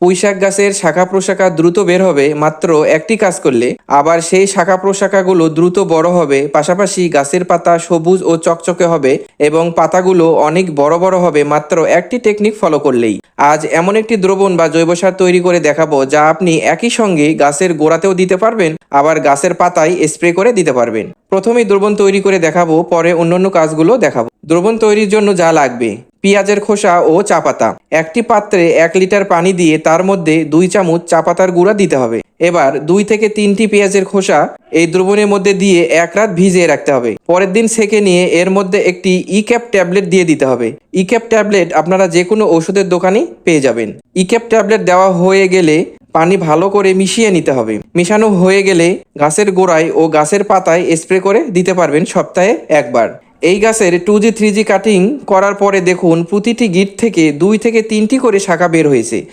পুঁইশাক গাছের শাখা প্রশাখা দ্রুত বের হবে মাত্র একটি কাজ করলে, আবার সেই শাখা প্রশাখাগুলো দ্রুত বড় হবে, পাশাপাশি গাছের পাতা সবুজ ও চকচকে হবে এবং পাতাগুলো অনেক বড় বড় হবে মাত্র একটি টেকনিক ফলো করলেই। আজ এমন একটি দ্রবণ বা জৈব সার তৈরি করে দেখাবো যা আপনি একই সঙ্গে গাছের গোড়াতেও দিতে পারবেন, আবার গাছের পাতায় স্প্রে করে দিতে পারবেন। প্রথমেই দ্রবণ তৈরি করে দেখাবো, পরে অন্যান্য কাজগুলো দেখাবো। দ্রবণ তৈরির জন্য যা লাগবে। পেঁয়াজের খোসা ও চা পাতা। একটি পাত্রে এক লিটার পানি দিয়ে তার মধ্যে দুই চামচ চা পাতার গুঁড়া দিতে হবে। এবার দুই থেকে তিনটি পেঁয়াজের খোসা এই দ্রবণের মধ্যে দিয়ে এক রাত ভিজিয়ে রাখতে হবে। পরের দিন সেকে নিয়ে এর মধ্যে একটি ইক্যাপ ট্যাবলেট দিয়ে দিতে হবে। ইক্যাপ ট্যাবলেট আপনারা যে কোনো ওষুধের দোকানেই পেয়ে যাবেন। ইক্যাপ ট্যাবলেট দেওয়া হয়ে গেলে পানি ভালো করে মিশিয়ে নিতে হবে। মিশানো হয়ে গেলে গাছের গোড়ায় ও গাছের পাতায় স্প্রে করে দিতে পারবেন সপ্তাহে একবার। এই গাছের two G three G cutting করার পরে দেখুন প্রতিটি গিট থেকে দুই থেকে তিনটি করে শাখা বের হয়েছে।